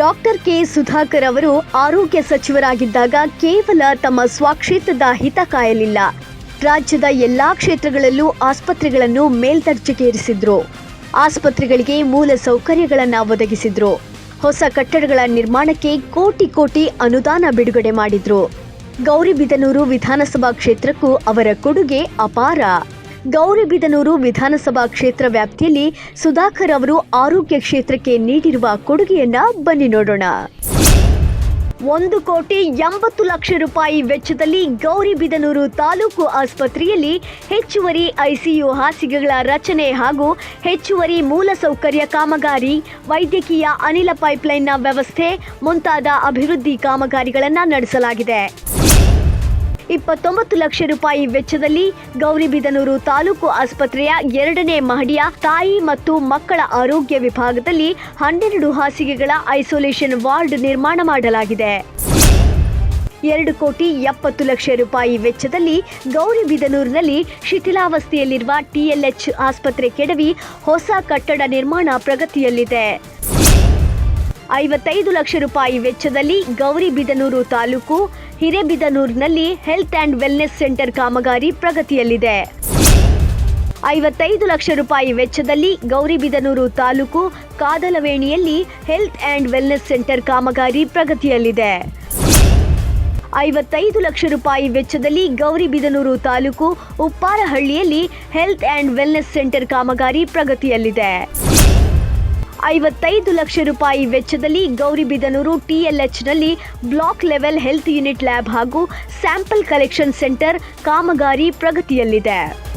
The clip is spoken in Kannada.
ಡಾಕ್ಟರ್ ಕೆ ಸುಧಾಕರ್ ಅವರು ಆರೋಗ್ಯ ಸಚಿವರಾಗಿದ್ದಾಗ ಕೇವಲ ತಮ್ಮ ಸ್ವಕ್ಷೇತ್ರದ ಹಿತ ಕಾಯಲಿಲ್ಲ. ರಾಜ್ಯದ ಎಲ್ಲಾ ಕ್ಷೇತ್ರಗಳಲ್ಲೂ ಆಸ್ಪತ್ರೆಗಳನ್ನು ಮೇಲ್ದರ್ಜೆಗೇರಿಸಿದ್ರು ಆಸ್ಪತ್ರೆಗಳಿಗೆ ಮೂಲ ಸೌಕರ್ಯಗಳನ್ನು ಒದಗಿಸಿದ್ರು. ಹೊಸ ಕಟ್ಟಡಗಳ ನಿರ್ಮಾಣಕ್ಕೆ ಕೋಟಿ ಕೋಟಿ ಅನುದಾನ ಬಿಡುಗಡೆ ಮಾಡಿದ್ರು. ಗೌರಿಬಿದನೂರು ವಿಧಾನಸಭಾ ಕ್ಷೇತ್ರಕ್ಕೂ ಅವರ ಕೊಡುಗೆ ಅಪಾರ. ಗೌರಿಬಿದನೂರು ವಿಧಾನಸಭಾ ಕ್ಷೇತ್ರ ವ್ಯಾಪ್ತಿಯಲ್ಲಿ ಸುಧಾಕರ್ ಅವರು ಆರೋಗ್ಯ ಕ್ಷೇತ್ರಕ್ಕೆ ನೀಡಿರುವ ಕೊಡುಗೆಯನ್ನ ಬನ್ನಿ ನೋಡೋಣ. ಒಂದು ಕೋಟಿ ಎಂಬತ್ತು ಲಕ್ಷ ರೂಪಾಯಿ ವೆಚ್ಚದಲ್ಲಿ ಗೌರಿಬಿದನೂರು ತಾಲೂಕು ಆಸ್ಪತ್ರೆಯಲ್ಲಿ ಹೆಚ್ಚುವರಿ ಐಸಿಯು ಹಾಸಿಗೆಗಳ ರಚನೆ ಹಾಗೂ ಹೆಚ್ಚುವರಿ ಮೂಲಸೌಕರ್ಯ ಕಾಮಗಾರಿ, ವೈದ್ಯಕೀಯ ಅನಿಲ ಪೈಪ್ಲೈನ್ನ ವ್ಯವಸ್ಥೆ ಮುಂತಾದ ಅಭಿವೃದ್ಧಿ ಕಾಮಗಾರಿಗಳನ್ನು ನಡೆಸಲಾಗಿದೆ. ಇಪ್ಪತ್ತೊಂಬತ್ತು ಲಕ್ಷ ರೂಪಾಯಿ ವೆಚ್ಚದಲ್ಲಿ ಗೌರಿಬಿದನೂರು ತಾಲೂಕು ಆಸ್ಪತ್ರೆಯ ಎರಡನೇ ಮಹಡಿಯ ತಾಯಿ ಮತ್ತು ಮಕ್ಕಳ ಆರೋಗ್ಯ ವಿಭಾಗದಲ್ಲಿ ಹನ್ನೆರಡು ಹಾಸಿಗೆಗಳ ಐಸೋಲೇಷನ್ ವಾರ್ಡ್ ನಿರ್ಮಾಣ ಮಾಡಲಾಗಿದೆ. ಎರಡು ಕೋಟಿ ಎಪ್ಪತ್ತು ಲಕ್ಷ ರೂಪಾಯಿ ವೆಚ್ಚದಲ್ಲಿ ಗೌರಿಬಿದನೂರಿನಲ್ಲಿ ಶಿಥಿಲಾವಸ್ಥೆಯಲ್ಲಿರುವ ಟಿಎಲ್ಎಚ್ ಆಸ್ಪತ್ರೆ ಕೆಡವಿ ಹೊಸ ಕಟ್ಟಡ ನಿರ್ಮಾಣ ಪ್ರಗತಿಯಲ್ಲಿದೆ. ಐವತ್ತೈದು ಲಕ್ಷ ರೂಪಾಯಿ ವೆಚ್ಚದಲ್ಲಿ ಗೌರಿಬಿದನೂರು ತಾಲೂಕು, ಹಿರೇಬಿದನೂರಿನಲ್ಲಿ ಹೆಲ್ತ್ ಆ್ಯಂಡ್ ವೆಲ್ನೆಸ್ ಸೆಂಟರ್ ಕಾಮಗಾರಿ ಪ್ರಗತಿಯಲ್ಲಿದೆ. ಐವತ್ತೈದು ಲಕ್ಷ ರೂಪಾಯಿ ವೆಚ್ಚದಲ್ಲಿ ಗೌರಿಬಿದನೂರು ತಾಲೂಕು, ಕಾದಲವೇಣಿಯಲ್ಲಿ ಹೆಲ್ತ್ ಆ್ಯಂಡ್ ವೆಲ್ನೆಸ್ ಸೆಂಟರ್ ಕಾಮಗಾರಿ ಪ್ರಗತಿಯಲ್ಲಿದೆ. ಐವತ್ತೈದು ಲಕ್ಷ ರೂಪಾಯಿ ವೆಚ್ಚದಲ್ಲಿ ಗೌರಿಬಿದನೂರು ತಾಲೂಕು, ಉಪ್ಪಾರಹಳ್ಳಿಯಲ್ಲಿ ಹೆಲ್ತ್ ಆ್ಯಂಡ್ ವೆಲ್ನೆಸ್ ಸೆಂಟರ್ ಕಾಮಗಾರಿ ಪ್ರಗತಿಯಲ್ಲಿದೆ. ಐವತ್ತೈದು ಲಕ್ಷ ರೂಪಾಯಿ ವೆಚ್ಚದಲ್ಲಿ Gauribidanur ಟಿಎಲ್ಎಚ್ನಲ್ಲಿ block level health unit lab ಹಾಗೂ ಸ್ಯಾಂಪಲ್ ಕಲೆಕ್ಷನ್ ಸೆಂಟರ್ ಕಾಮಗಾರಿ ಪ್ರಗತಿಯಲ್ಲಿದೆ.